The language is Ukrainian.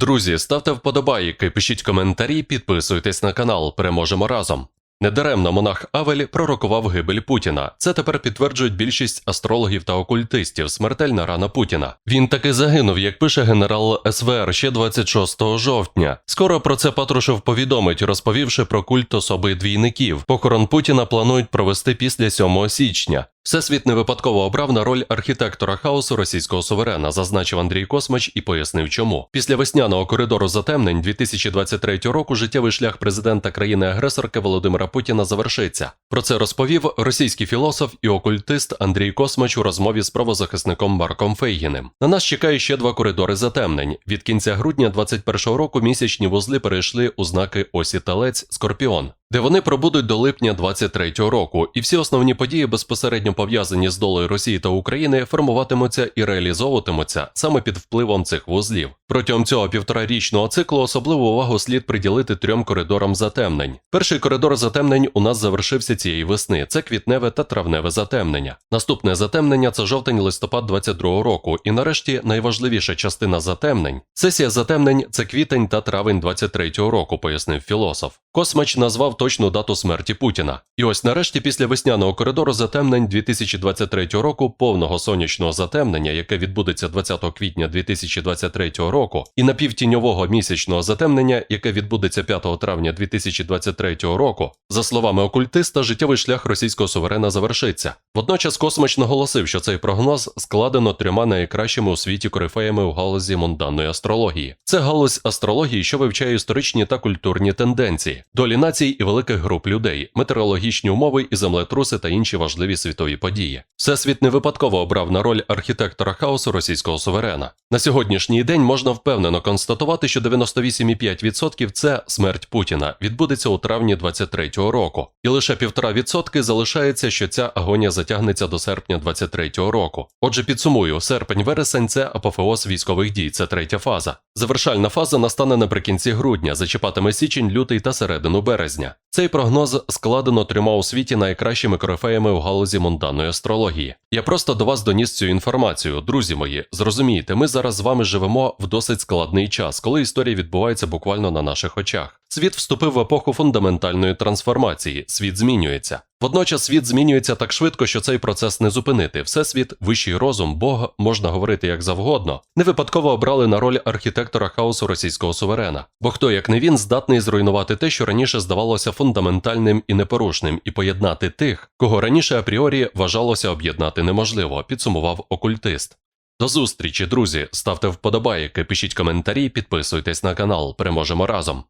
Друзі, ставте вподобайки, пишіть коментарі, підписуйтесь на канал. Переможемо разом. Недаремно монах Авель пророкував гибель Путіна. Це тепер підтверджують більшість астрологів та окультистів. Смертельна рана Путіна. Він таки загинув, як пише генерал СВР ще 26 жовтня. Скоро про це Патрушев повідомить, розповівши про культ особи двійників. Похорон Путіна планують провести після 7 січня. Всесвіт не випадково обрав на роль архітектора хаосу російського суверена, зазначив Андрій Космач і пояснив, чому. Після весняного коридору затемнень 2023 року життєвий шлях президента країни-агресорки Володимира Путіна завершиться. Про це розповів російський філософ і окультист Андрій Космач у розмові з правозахисником Марком Фейгіним. На нас чекає ще два коридори затемнень. Від кінця грудня 2021 року місячні вузли перейшли у знаки осі Телець Скорпіон. Де вони пробудуть до липня 23-го року, і всі основні події, безпосередньо пов'язані з долею Росії та України, формуватимуться і реалізовуватимуться саме під впливом цих вузлів. Протягом цього півторарічного циклу особливу увагу слід приділити трьом коридорам затемнень. Перший коридор затемнень у нас завершився цієї весни. Це квітневе та травневе затемнення. Наступне затемнення це жовтень-листопад 22-го року. І нарешті найважливіша частина затемнень. Сесія затемнень це квітень та травень 23-го року, пояснив філософ. Космач назвав точну дату смерті Путіна. І ось нарешті, після весняного коридору затемнень 2023 року, повного сонячного затемнення, яке відбудеться 20 квітня 2023 року, і напівтіньового місячного затемнення, яке відбудеться 5 травня 2023 року, за словами окультиста, життєвий шлях російського суверена завершиться. Водночас Космач наголосив, що цей прогноз складено трьома найкращими у світі корифеями у галузі мунданної астрології. Це галузь астрології, що вивчає історичні та культурні тенденції, долі націй і великих груп людей, метеорологічні умови і землетруси та інші важливі світові події. Всесвіт не випадково обрав на роль архітектора хаосу російського суверена. На сьогоднішній день можна впевнено констатувати, що 98,5% – це смерть Путіна відбудеться у травні 23-го року, і лише 1,5% залишається, що ця агонія затягнеться до серпня 23-го року. Отже, підсумую, серпень-вересень це апофеоз військових дій, це третя фаза. Завершальна фаза настане наприкінці грудня, зачіпатиме січень, лютий та середину березня. Цей прогноз складено трьома у світі найкращими корифеями у галузі мунданної астрології. Я просто до вас доніс цю інформацію, друзі мої. Зрозумієте, ми зараз з вами живемо в досить складний час, коли історія відбувається буквально на наших очах. Світ вступив в епоху фундаментальної трансформації, світ змінюється. Водночас світ змінюється так швидко, що цей процес не зупинити. Всесвіт, вищий розум, Бог, можна говорити як завгодно, не випадково обрали на роль архітектора хаосу російського суверена. Бо хто, як не він, здатний зруйнувати те, що раніше здавалося фундаментальним і непорушним, і поєднати тих, кого раніше апріорі вважалося об'єднати неможливо, підсумував окультист. До зустрічі, друзі! Ставте вподобайки, пишіть коментарі, підписуйтесь на канал. Переможемо разом.